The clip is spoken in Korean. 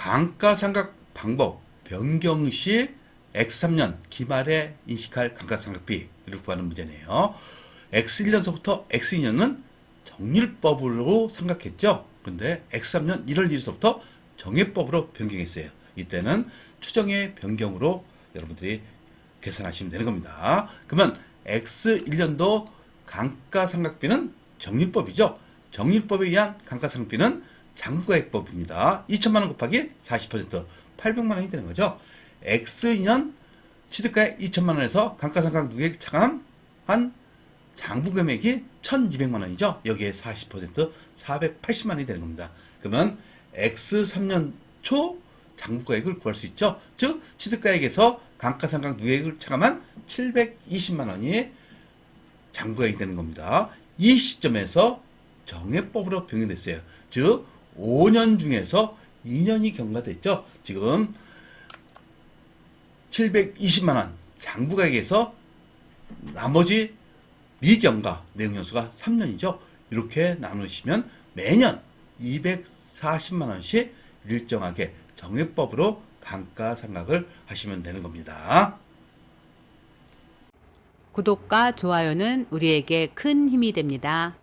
감가상각 방법 변경 시 X3년 기말에 인식할 감가상각비를 구하는 문제네요. X1년서부터 X2년은 정률법으로 생각했죠. 근데 X3년 1월 1일서부터 정액법으로 변경했어요. 이때는 추정의 변경으로 여러분들이 계산하시면 되는 겁니다. 그러면 X1년도 감가상각비는 정률법이죠. 정률법에 의한 감가상각비는 장부가액법입니다. 2천만 원 곱하기 40% 800만 원이 되는 거죠. X2년 취득가액 2천만 원에서 감가상각 누계액 차감한 장부 금액이 1,200만 원이죠. 여기에 40% 480만 원이 되는 겁니다. 그러면 X3년 초 장부가액을 구할 수 있죠. 즉 취득가액에서 감가상각 누계액을 차감한 720만 원이 장부가액이 되는 겁니다. 이 시점에서 정액법으로 변경됐어요. 즉 5년 중에서 2년이 경과됐죠. 지금 720만 원 장부가액에서 나머지 미경과 내용연수가 3년이죠. 이렇게 나누시면 매년 240만 원씩 일정하게 정액법으로 감가상각을 하시면 되는 겁니다. 구독과 좋아요는 우리에게 큰 힘이 됩니다.